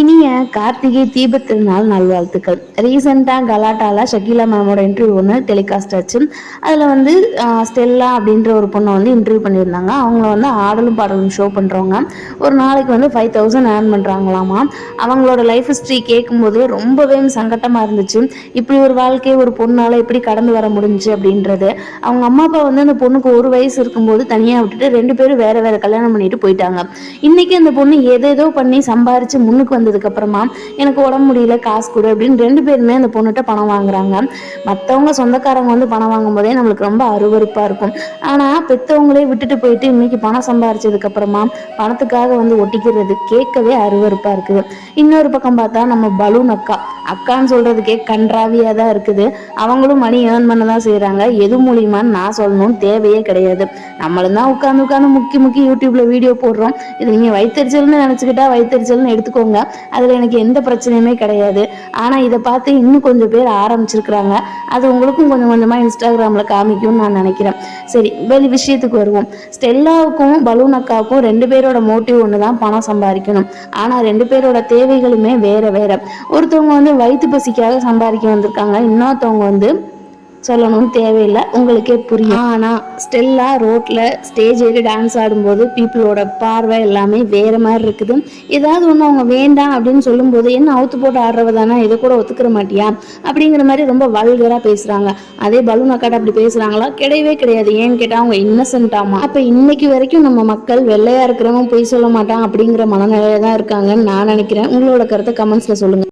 இனிய கார்த்திகை தீபத் திருநாள் நல்வாழ்த்துக்கள். ரீசெண்டாக கலாட்டால ஷக்கீலா மேமோட இன்டர்வியூ ஒன்று டெலிகாஸ்ட் ஆச்சு அதில் வந்து ஸ்டெல்லா அப்படின்ற ஒரு பொண்ணை வந்து இன்டர்வியூ பண்ணியிருந்தாங்க. அவங்கள வந்து ஆடலும் பாடலும் ஷோ பண்ணுறவங்க ஒரு நாளைக்கு வந்து ஃபைவ் தௌசண்ட் ஏர்ன் பண்ணுறாங்களாமா அவங்களோட லைஃப் ஹிஸ்ட்ரி கேட்கும்போது ரொம்பவே சங்கட்டமாக இருந்துச்சு. இப்படி ஒரு வாழ்க்கையை ஒரு பொண்ணால் எப்படி கடந்து வர முடிஞ்சு அப்படின்றது. அவங்க அம்மா அப்பா வந்து அந்த பொண்ணுக்கு ஒரு வயசு இருக்கும்போது தனியாக விட்டுட்டு ரெண்டு பேரும் வேற வேற கல்யாணம் பண்ணிட்டு போயிட்டாங்க. இன்னைக்கு அந்த பொண்ணு எதேதோ பண்ணி சம்பாரிச்சு முன்னுக்கு வந்ததுக்கு அப்புறமா எனக்கு உடம்பு முடியல காசு கொடு அப்படின்னு ரெண்டு பேருமே அந்த பொண்ணுகிட்ட பணம் வாங்குறாங்க. மற்றவங்க சொந்தக்காரங்க வந்து பணம் வாங்கும் போதே நம்மளுக்கு ரொம்ப அருவறுப்பா இருக்கும். ஆனா பெத்தவங்களே விட்டுட்டு போயிட்டு இன்னைக்கு பணம் சம்பாரிச்சதுக்கு அப்புறமா பணத்துக்காக வந்து ஒட்டிக்கிறது கேட்கவே அருவறுப்பா இருக்குது. இன்னொரு பக்கம் பார்த்தா நம்ம பலூன் அக்கா. அக்கான்னு சொல்றதுக்கே கன்றாவியா தான் இருக்குது. அவங்களும் மணி ஏர்ன் பண்ண தான் செய்யறாங்க எது மூலியமான்னு நான் சொல்லணும் தேவையே கிடையாது. நம்மளும் தான் உட்காந்து உட்காந்து முக்கி முக்கி யூடியூப்ல வீடியோ போடுறோம். இது நீங்க வயிற்றுச்சல்னு நினைச்சுக்கிட்டா வயிற்றுச்சல்னு எடுத்துக்கோங்க. அதில் எனக்கு எந்த பிரச்சனையுமே கிடையாது. ஆனால் இதை பார்த்து இன்னும் கொஞ்சம் பேர் ஆரம்பிச்சிருக்கிறாங்க. அது உங்களுக்கும் கொஞ்சம் கொஞ்சமாக இன்ஸ்டாகிராமில் காமிக்கும்னு நான் நினைக்கிறேன். சரி வெளி விஷயத்துக்கு வருவோம். ஸ்டெல்லாவுக்கும் பலூன் அக்காவுக்கும் ரெண்டு பேரோட மோட்டிவ் ஒன்று தான் பணம் சம்பாதிக்கணும். ஆனால் ரெண்டு பேரோட தேவைகளுமே வேற வேற. ஒருத்தவங்க வந்து வயிற்று பசிக்காக சம்பாதிக்க வந்திருக்காங்க. இன்னொருத்தவங்க வந்து சொல்லணும்னு தேவையில்லை. உங்களுக்கே புரியும். ஆனால் ஸ்டெல்லா ரோட்டில் ஸ்டேஜ் ஏறி டான்ஸ் ஆடும்போது பீப்புளோட பார்வை எல்லாமே வேறு மாதிரி இருக்குது. ஏதாவது ஒன்று அவங்க வேண்டாம் அப்படின்னு சொல்லும்போது என்ன அவுத்து போட்டு ஆடுறவ தானே? இதை கூட ஒத்துக்கிற மாட்டியா? அப்படிங்கிற மாதிரி ரொம்ப வல்கராக பேசுகிறாங்க அதே பலூன் அக்காட்ட அப்படி பேசுகிறாங்களா கிடையவே கிடையாது. ஏன்னு கேட்டால் அவங்க இன்னசென்ட்டாமா அப்போ இன்னைக்கு வரைக்கும் நம்ம மக்கள் வெள்ளையாக இருக்கிறவங்க பொய் சொல்ல மாட்டான் அப்படிங்கிற மனநிலையில தான் இருக்காங்கன்னு நான் நினைக்கிறேன். உங்களோட கருத்தை கமெண்ட்ஸில் சொல்லுங்கள்